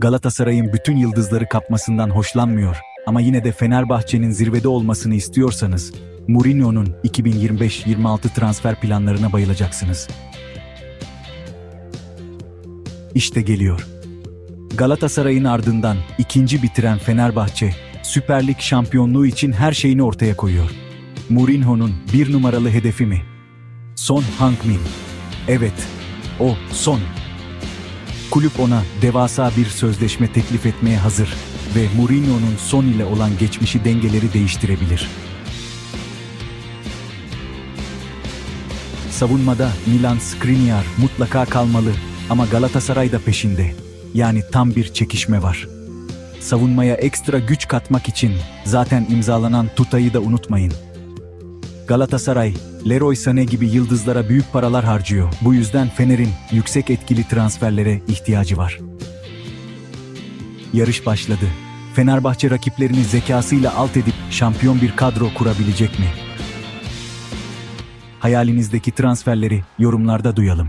Galatasaray'ın bütün yıldızları kapmasından hoşlanmıyor ama yine de Fenerbahçe'nin zirvede olmasını istiyorsanız Mourinho'nun 2025-26 transfer planlarına bayılacaksınız. İşte geliyor. Galatasaray'ın ardından ikinci bitiren Fenerbahçe, Süper Lig şampiyonluğu için her şeyini ortaya koyuyor. Mourinho'nun bir numaralı hedefi mi? Son Heung-min. Evet, o Son. Kulüp ona devasa bir sözleşme teklif etmeye hazır ve Mourinho'nun Son ile olan geçmişi dengeleri değiştirebilir. Savunmada Milan Skriniar mutlaka kalmalı ama Galatasaray da peşinde. Yani tam bir çekişme var. Savunmaya ekstra güç katmak için zaten imzalanan Tuta'yı da unutmayın. Galatasaray, Leroy Sané gibi yıldızlara büyük paralar harcıyor. Bu yüzden Fener'in yüksek etkili transferlere ihtiyacı var. Yarış başladı. Fenerbahçe rakiplerini zekasıyla alt edip şampiyon bir kadro kurabilecek mi? Hayalinizdeki transferleri yorumlarda duyalım.